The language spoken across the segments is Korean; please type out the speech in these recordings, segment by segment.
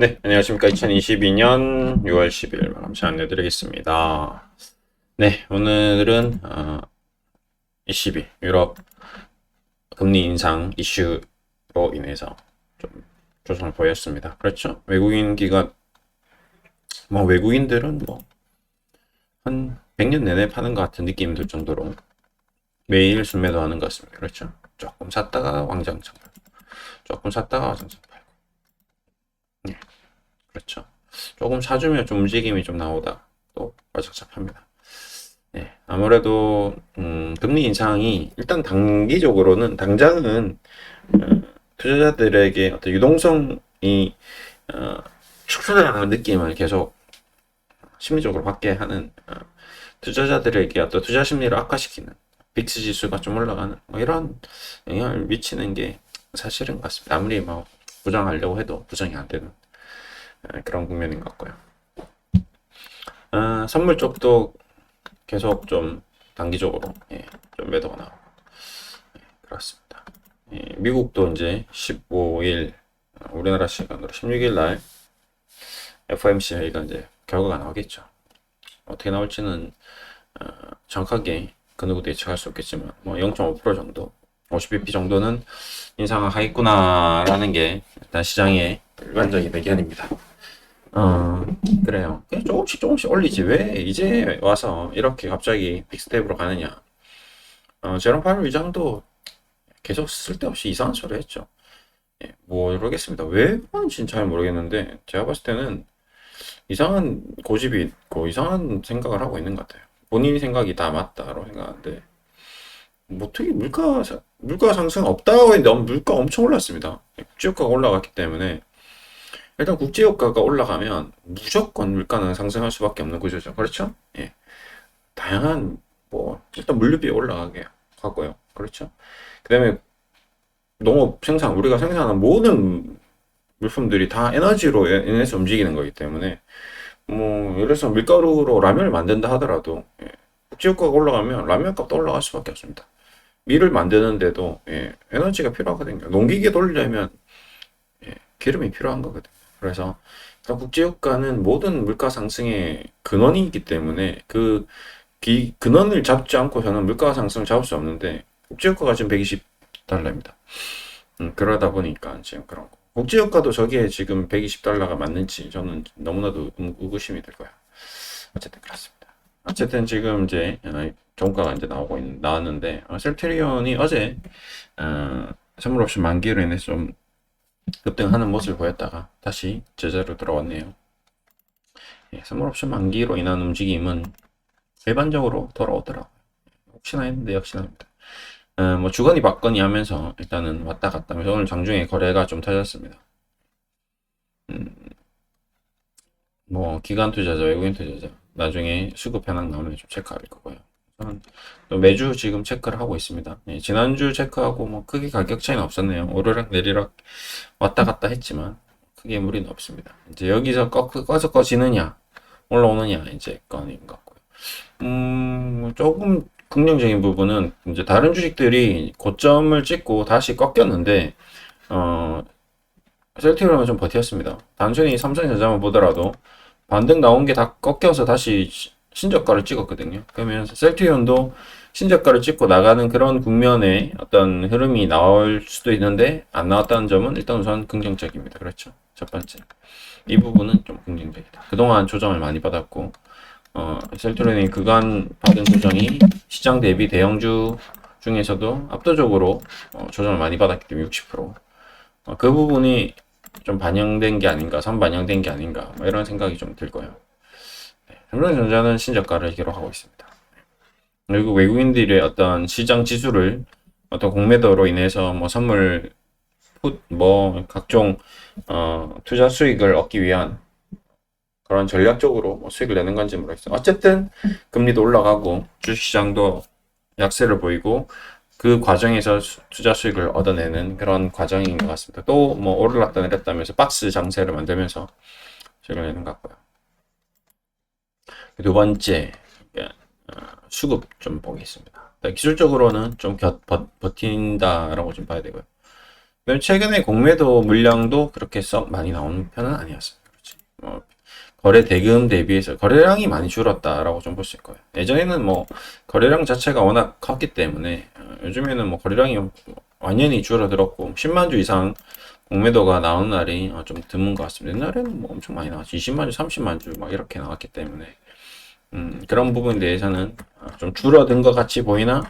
네, 안녕하십니까. 2022년 6월 10일 마감시 안내드리겠습니다. 네, 오늘은 어, 22 유럽 금리 인상 이슈로 인해서 좀 조정을 보였습니다. 그렇죠? 외국인 기관 뭐 외국인들은 뭐 한 100년 내내 파는 것 같은 느낌이 들 정도로 매일 순매도 하는 것 같습니다. 그렇죠? 조금 샀다가 왕장창 팔고 조금 샀다가 팔고 네, 그렇죠. 조금 사주면 좀 움직임이 좀 나오다 또 빠삭잡합니다. 네, 아무래도 음, 금리 인상이 일단 단기적으로는 당장은 어, 투자자들에게 어떤 유동성이 어, 축소되는 느낌을 계속 심리적으로 받게 하는 어, 투자자들에게 어떤 투자 심리를 악화시키는 빅스 지수가 좀 올라가는 뭐 이런 영향을 미치는 게 사실인 것 같습니다. 아무리 뭐 부정하려고 해도 부정이 안 되는 어, 그런 국면인 것 같고요. 아, 선물 쪽도 계속 좀 단기적으로 예, 좀 매도가 나오고 예, 그렇습니다. 예, 미국도 이제 15일 어, 우리나라 시간으로 16일 날 FOMC 회의가 이제 결과가 나오겠죠. 어떻게 나올지는 어, 정확하게 그 누구도 예측할 수 없겠지만 뭐 0.5% 정도 50bp 정도는 인상을 하겠구나라는 게 일단 시장의 일반적인 의견입니다. 어, 그래요. 조금씩 조금씩 올리지. 왜 이제 와서 이렇게 갑자기 빅스텝으로 가느냐. 어, 제롬 파월 의장도 계속 쓸데없이 이상한 소리 했죠. 예, 모르겠습니다. 왜 그런지는 잘 모르겠는데, 제가 봤을 때는 이상한 고집이 있고, 이상한 생각을 하고 있는 것 같아요. 본인 생각이 다 맞다고 생각하는데, 뭐 어떻게 물가, 사- 물가 상승 없다고 했는데, 물가 엄청 올랐습니다. 국제유가가 올라갔기 때문에, 일단 국제유가가 올라가면 무조건 물가는 상승할 수밖에 없는 구조죠. 그렇죠? 예. 다양한, 뭐, 일단 물류비 올라가게 하고요. 그렇죠? 그 다음에 농업 생산, 우리가 생산하는 모든 물품들이 다 에너지로 인해서 움직이는 거기 때문에, 뭐, 예를 들어서 밀가루로 라면을 만든다 하더라도, 예. 국제유가가 올라가면 라면 값도 올라갈 수밖에 없습니다. 밀을 만드는데도, 예, 에너지가 필요하거든요. 농기계 돌리려면, 예, 기름이 필요한 거거든요. 그래서 국제유가는 모든 물가 상승의 근원이기 때문에 그 기, 근원을 잡지 않고서는 물가 상승을 잡을 수 없는데 국제유가가 지금 120달러입니다. 음, 그러다 보니까 지금 그런 거. 국제유가도 저기에 지금 120달러가 맞는지 저는 너무나도 의- 의구심이 들고요. 어쨌든 그렇습니다. 어쨌든 지금 이제 어, 종가가 이제 나오고 있, 나왔는데 어, 셀트리온이 어제 어, 선물 옵션 만기로 인해서 좀 급등하는 모습을 보였다가 다시 제자로 들어왔네요. 예, 선물 옵션 만기로 인한 움직임은 일반적으로 돌아오더라고요. 혹시나 했는데 역시나입니다. 어, 뭐 주거니 받거니 하면서 일단은 왔다 갔다 하면서 오늘 장중에 거래가 좀 터졌습니다. 음, 뭐 기관 투자자, 외국인 투자자 나중에 수급 현황 나오면 좀 체크할 거고요. 또 매주 지금 체크를 하고 있습니다. 예, 지난주 체크하고 뭐 크게 가격 차이는 없었네요. 오르락 내리락 왔다 갔다 했지만 크게 무리는 없습니다. 이제 여기서 꺼, 꺼서 꺼지느냐 올라오느냐 이제 건인 것 같고요. 음 조금 긍정적인 부분은 이제 다른 주식들이 고점을 찍고 다시 꺾였는데 어 셀트리온은 좀 버텼습니다. 단순히 삼성전자만 보더라도 반등 나온 게 다 꺾여서 다시 시- 신저가를 찍었거든요. 그러면 셀트리온도 신저가를 찍고 나가는 그런 국면에 어떤 흐름이 나올 수도 있는데 안 나왔다는 점은 일단 우선 긍정적입니다. 그렇죠? 첫 번째. 이 부분은 좀 긍정적이다. 그동안 조정을 많이 받았고 어, 셀트리온이 그간 받은 조정이 시장 대비 대형주 중에서도 압도적으로 어, 조정을 많이 받았기 때문에 60%. 어, 그 부분이 좀 반영된 게 아닌가, 선반영된 게 아닌가, 뭐 이런 생각이 좀 들고요. 네, 삼성전자는 신저가를 기록하고 있습니다. 그리고 외국인들의 어떤 시장 지수를 어떤 공매도로 인해서 뭐 선물, 풋, 뭐 각종 어, 투자 수익을 얻기 위한 그런 전략적으로 뭐 수익을 내는 건지 모르겠어요. 어쨌든 금리도 올라가고 주식시장도 약세를 보이고 그 과정에서 수- 투자 수익을 얻어내는 그런 과정인 것 같습니다. 또 뭐 오르락다 내렸다면서 박스 장세를 만들면서 수익을 내는 것 같고요. 두 번째 어, 수급 좀 보겠습니다. 일단 기술적으로는 좀 겨- 버, 버틴다라고 좀 봐야 되고요. 최근에 공매도 물량도 그렇게 썩 많이 나오는 편은. 그렇지. 뭐, 거래 대금 대비해서 거래량이 많이 줄었다라고 좀 볼 수 있고요. 예전에는 뭐 거래량 자체가 워낙 컸기 때문에 어, 요즘에는 뭐 거래량이 완연히 줄어들었고 10만 주 이상 공매도가 나오는 날이 어, 좀 드문 것 같습니다. 옛날에는 뭐 엄청 많이 나왔죠. 20만 주, 30만 주 막 이렇게 나왔기 때문에 음, 그런 부분에 대해서는 어, 좀 줄어든 것 같이 보이나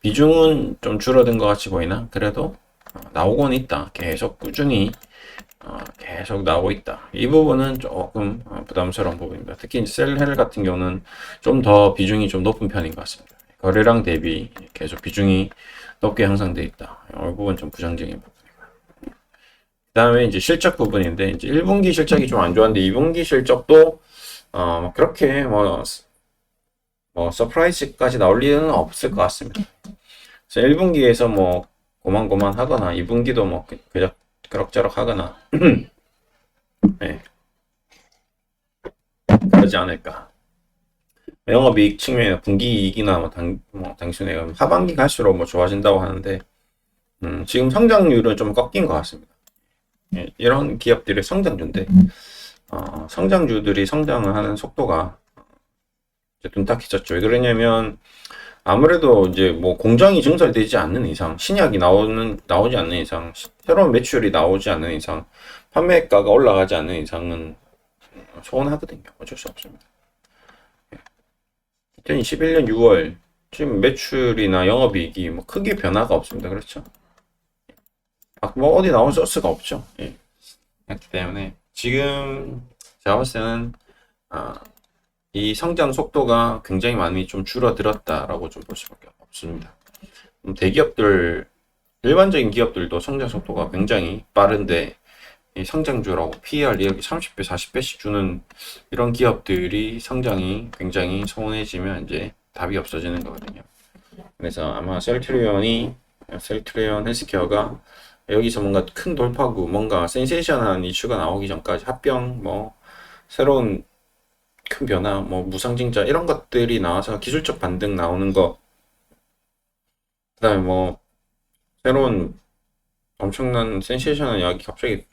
비중은 좀 줄어든 것 같이 보이나 그래도 어, 나오곤 있다. 계속 꾸준히 어, 계속 나오고 있다. 이 부분은 조금 어, 부담스러운 부분입니다. 특히 셀헬 같은 경우는 좀 더 비중이 좀 높은 편인 것 같습니다. 거래량 대비 계속 비중이 높게 형성돼 있다. 이 부분 좀 부정적인 부분이고요. 그 다음에 이제 실적 부분인데 이제 1분기 실적이 좀 안 좋았는데 2분기 실적도 어, 뭐 그렇게 뭐, 뭐 서프라이즈까지 나올 일은 없을 것 같습니다. 그래서 1분기에서 뭐 고만고만 하거나 2분기도 뭐 그- 그저 그럭저럭 하거나 네. 그러지 않을까. 영업이익 측면에 분기이익이나 뭐 당, 뭐 단순히 하반기 갈수록 뭐 좋아진다고 하는데 음, 지금 성장률은 좀 꺾인 것 같습니다. 예, 이런 기업들의 성장주인데 어, 성장주들이 성장을 하는 속도가 이제 둔탁해졌죠. 왜 그러냐면 아무래도 이제 뭐 공장이 증설되지 않는 이상, 신약이 나오는 나오지 않는 이상, 새로운 매출이 나오지 않는 이상, 판매가가 올라가지 않는 이상은 소원하거든요. 어쩔 수 없습니다. 2021년 6월 지금 매출이나 영업이익이 뭐 크게 변화가 없습니다. 그렇죠? 아, 뭐 어디 나온 소스가 없죠. 예. 그렇기 때문에 지금 제가 봤을 때는 아, 이 성장 속도가 굉장히 많이 좀 줄어들었다라고 좀 볼 수밖에 없습니다. 음, 대기업들 일반적인 기업들도 성장 속도가 굉장히 빠른데 이 성장주라고 PER 이렇게 30배, 40배씩 주는 이런 기업들이 성장이 굉장히 소원해지면 이제 답이 없어지는 거거든요. 그래서 아마 셀트리온이 셀트리온 헬스케어가 여기서 뭔가 큰 돌파구, 뭔가 센세이션한 이슈가 나오기 전까지 합병, 뭐 새로운 큰 변화, 뭐 무상증자 이런 것들이 나와서 기술적 반등 나오는 거, 그다음에 뭐 새로운 엄청난 센세이션한 이야기 갑자기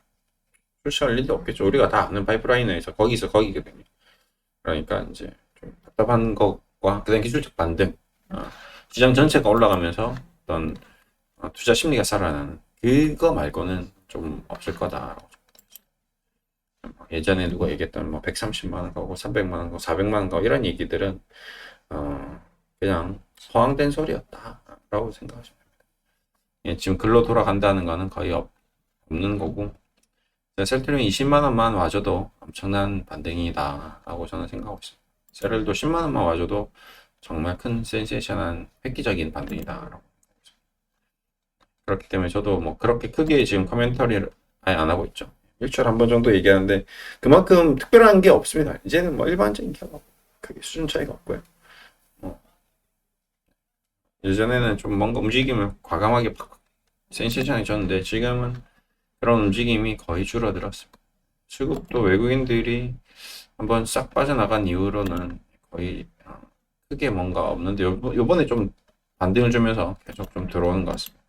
출시할 일도 없겠죠. 우리가 다 아는 파이프라인에서 거기서 거기거든요. 그러니까 이제 좀 답답한 것과 그다음 기술적 반등, 어, 시장 전체가 올라가면서 어떤 어, 투자 심리가 살아나는 그거 말고는 좀 없을 거다. 예전에 누가 얘기했던 뭐 130만 원 가고 300만 원 가고 400만 원 가고 이런 얘기들은 어, 그냥 허황된 소리였다라고 생각하시면 됩니다. 예, 지금 글로 돌아간다는 거는 거의 없, 없는 거고 셀트리온 20만 원만 와줘도 엄청난 반등이다라고 저는 생각하고 있습니다. 세럴도 10만 원만 와줘도 정말 큰 센세이션한 획기적인 반등이다라고 그렇기 때문에 저도 뭐 그렇게 크게 지금 커멘터리를 아예 안 하고 있죠. 일주일에 한 번 정도 얘기하는데 그만큼 특별한 게 없습니다. 이제는 뭐 일반적인 기업 크게 수준 차이가 없고요. 뭐 예전에는 좀 뭔가 움직임을 과감하게 팍 센세이션이 줬는데 지금은 그런 움직임이 거의 줄어들었습니다. 수급도 외국인들이 한번 싹 빠져나간 이후로는 거의 어, 크게 뭔가 없는데 요- 요번에 좀 반등을 주면서 계속 좀 들어오는 것 같습니다.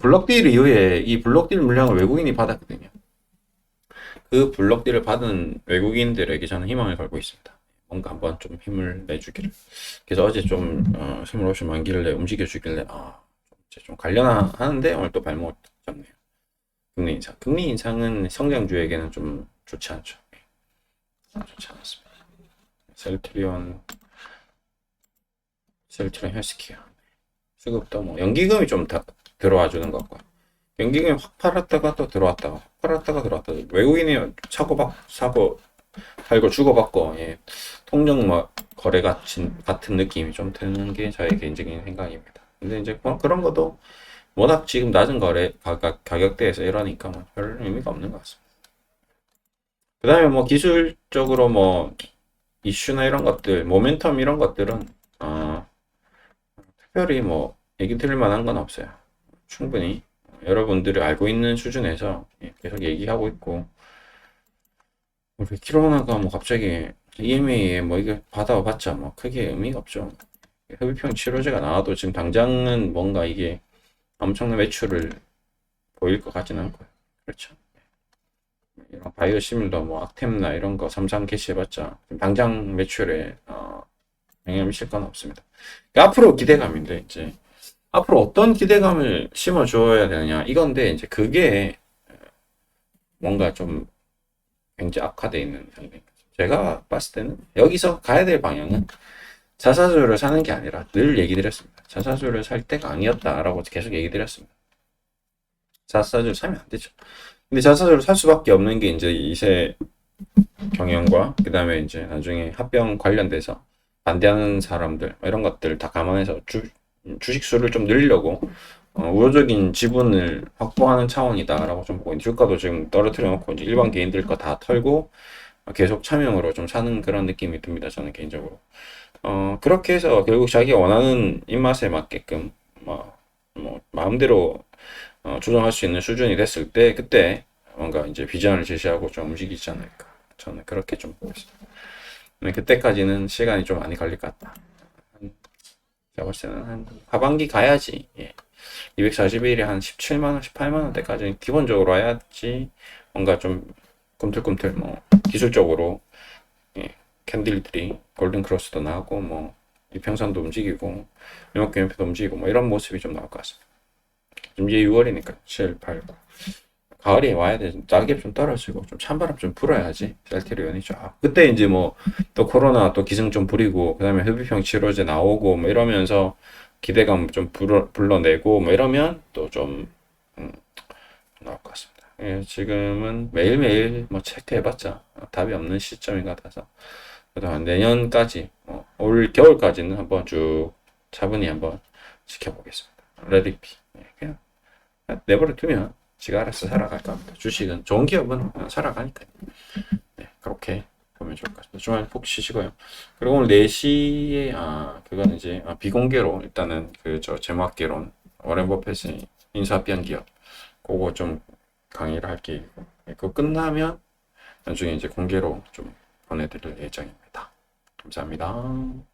블록딜 이후에 이 블록딜 물량을 외국인이 받았거든요. 그 블록딜을 받은 외국인들에게 저는 희망을 걸고 있습니다. 뭔가 한번 좀 힘을 내주기를. 그래서 어제 좀 어, 28시 길래 움직여주길래 아, 좀, 이제 좀 관련하는데 오늘 또 발목 잡네요. 금리 인상. 금리 인상은 성장주에게는 좀 좋지 않죠. 좋지 않았습니다. 셀트리온, 셀트리온 헬스케어. 수급도 뭐 연기금이 좀 다 들어와 주는 것 같고요. 연기금이 확 팔았다가 또 들어왔다가 확 팔았다가 들어왔다가 외국인이 사고 박 사고 팔고 주고 받고 예. 통정 뭐 거래 같은 같은 느낌이 좀 드는 게 저의 개인적인 생각입니다. 근데 이제 뭐 그런 것도 워낙 지금 낮은 거래 가격 가격대에서 이러니까 뭐 별 의미가 없는 것 같습니다. 그다음에 뭐 기술적으로 뭐 이슈나 이런 것들, 모멘텀 이런 것들은 어, 특별히 뭐 얘기 드릴 만한 건 없어요. 충분히 여러분들이 알고 있는 수준에서 예, 계속 얘기하고 있고 우리 키로나가 뭐 갑자기 EMA에 뭐 이게 받아봤자 뭐 크게 의미가 없죠. 흡입형 치료제가 나와도 지금 당장은 뭔가 이게 엄청난 매출을 보일 것 같지는 않고요. 그렇죠. 이런 바이오 시밀러 뭐 악템나 이런 거 삼성 캐시해봤자 당장 매출에 어, 영향을 미칠 건 없습니다. 그러니까 앞으로 기대감인데 이제 앞으로 어떤 기대감을 심어줘야 되느냐 이건데 이제 그게 뭔가 좀 굉장히 악화되어 있는 상태입니다. 제가 봤을 때는 여기서 가야 될 방향은 자사주를 사는 게 아니라 늘 얘기 드렸습니다. 자사주를 살 때가 아니었다라고 계속 얘기 드렸습니다. 자사주를 사면 안 되죠. 근데 자사주를 살 수밖에 없는 게 이제 이세 경영과 그 다음에 이제 나중에 합병 관련돼서 반대하는 사람들 이런 것들 다 감안해서 주, 주식 수를 좀 늘리려고 어, 우호적인 지분을 확보하는 차원이다라고 좀 보고 주가도 지금 떨어뜨려 놓고 이제 일반 개인들 거 다 털고 계속 차명으로 좀 사는 그런 느낌이 듭니다. 저는 개인적으로. 어, 그렇게 해서 결국 자기가 원하는 입맛에 맞게끔 뭐, 뭐 마음대로 어, 조정할 수 있는 수준이 됐을 때 그때 뭔가 이제 비전을 제시하고 좀 움직이지 않을까. 저는 그렇게 좀 보고 있습니다. 근데 그때까지는 시간이 좀 많이 걸릴 것 같다. 한- 제가 볼 때는 한 하반기 가야지. 예. 241이 한 17만원, 18만원 대까지 기본적으로 와야지 뭔가 좀 꿈틀꿈틀 뭐 기술적으로 예, 캔들들이 골든 크로스도 나오고 뭐 이평선도 움직이고 영업경협도 움직이고 뭐 이런 모습이 좀 나올 것 같습니다. 이제 6월이니까 7, 8, 9 가을이 와야 돼. 낙엽 좀 떨어지고 좀 찬바람 좀 불어야지 셀테리온이 쫙. 그때 이제 뭐 또 코로나 또 기승 좀 부리고 그다음에 흡입형 치료제 나오고 뭐 이러면서 기대감 좀 불어, 불러내고 뭐 이러면 또좀 음, 나올 것 같습니다. 예, 지금은 매일매일 뭐 체크해봤자 답이 없는 시점인 것 같아서 그다음 내년까지 뭐, 올 겨울까지는 한번 쭉 차분히 한번 지켜보겠습니다. 레디피 예, 그냥 내버려 두면 지가 알아서 살아갈 겁니다. 주식은 좋은 기업은 살아가니까요. 네, 그렇게 보면 좋을 것 같습니다. 주말 푹 쉬시고요. 그리고 오늘 4시에 아 그거는 이제 아, 비공개로 일단은 그 저 제목개론 워렌 버핏의 인수합병 기업 그거 좀 강의를 할 계획이고 네, 그거 끝나면 나중에 이제 공개로 좀 보내드릴 예정입니다. 감사합니다.